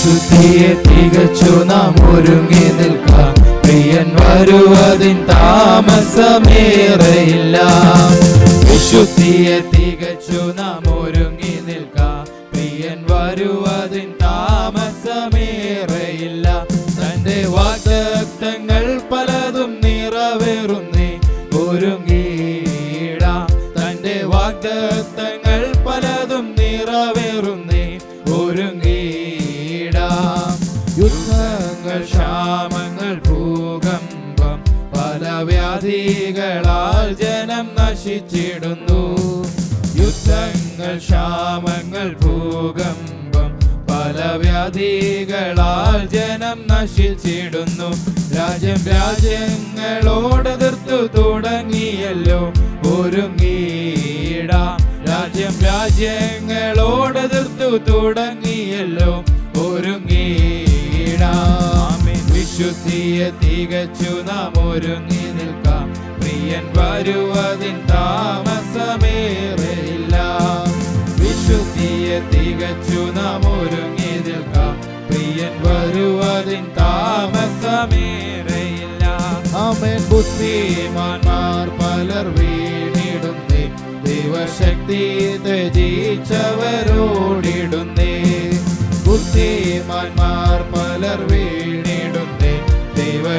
വിശുദ്ധിയെ തികച്ചു നാം ഒരുങ്ങി നിൽക്കാം. പ്രിയൻ വരുവതിൻ താമസമേറയില്ല. വിശുദ്ധിയെ തികച്ചു നാം ഒരുങ്ങി നിൽക്കാം. പ്രിയൻ വരുവതിൻ ഭൂകമ്പം പല വ്യാധികളാൽ ജനം നശിച്ചിടുന്നു. യുദ്ധങ്ങൾ ക്ഷാമങ്ങൾ ഭൂകമ്പം പല വ്യാധികളാൽ ജനം നശിച്ചിടുന്നു. രാജ്യം രാജ്യങ്ങളോട് നിർത്തു തുടങ്ങിയല്ലോ. ഒരുങ്ങിയിടാം. രാജ്യം രാജ്യങ്ങളോട് നിർത്തു തുടങ്ങിയല്ലോ. ഒരുങ്ങിയിടാം. വിശുദ്ധിയെ തികച്ചു നാം ഒരുങ്ങി നിൽക്കാം. പ്രിയൻ വരുവതിൻ താമസമേറെയില്ല. വിശുദ്ധിയെ തികച്ചു നാം ഒരുങ്ങി നിൽക്കാം. പ്രിയൻ വരുവതിൻ താമസമേറെയില്ല. അമൻ ബുദ്ധിമാന്മാർ പലർ വീണിടുന്നേ. ദൈവശക്തി ത്യജിച്ചവരോടിടുന്നേ. ബുദ്ധിമാന്മാർ പലർ വീണിടുന്നേ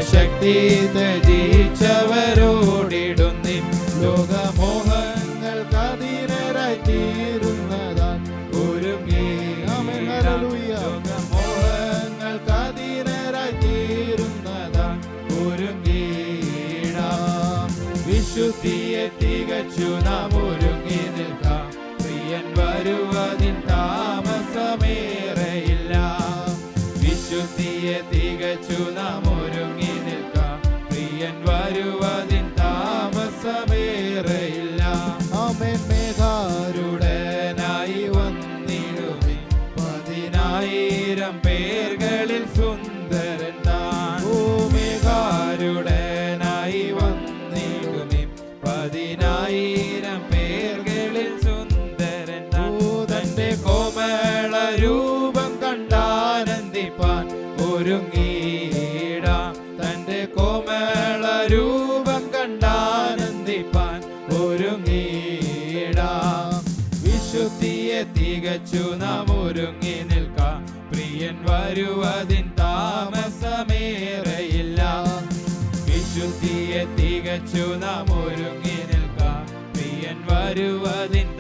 ദൈവശക്തി ത്യജിച്ചവരോടിടുന്നേ ലോകമോഹങ്ങൾ കതിരായി തീരുന്നതാ ഒരുങ്ങി. ലോകമോഹങ്ങൾ കതിരായി തീരുന്നതാ വിശുദ്ധിയെ തികച്ചു നാം ഒരുങ്ങി നിൽക്കാം. പ്രിയൻ വരുവതിൻ താമസമേറെയില്ല വിശുദ്ധിയെ തികച്ചു നാം പതിനായിരം പേർകളിൽ സുന്ദരൻ താൻ. ഓ മേഘാരുടനായി വന്നിടുമേ പതിനായിരം പേർകളിൽ സുന്ദരൻ താൻ. തന്റെ കോമള രൂപം കണ്ടാനന്ദിപ്പാൻ ഒരുങ്ങിയിടാം. തന്റെ കോമള രൂപം കണ്ടാനന്ദിപ്പാൻ ഒരുങ്ങിയിടാം. വിശുദ്ധിയെ തികച്ചു നാം ഒരുങ്ങി വരുവതിൻ താമസമേറയില്ല. വിശുദ്ധിയെ തികച്ചു നാം ഒരുങ്ങി നിൽക്കാം. പ്രിയൻ വരുവതിൻ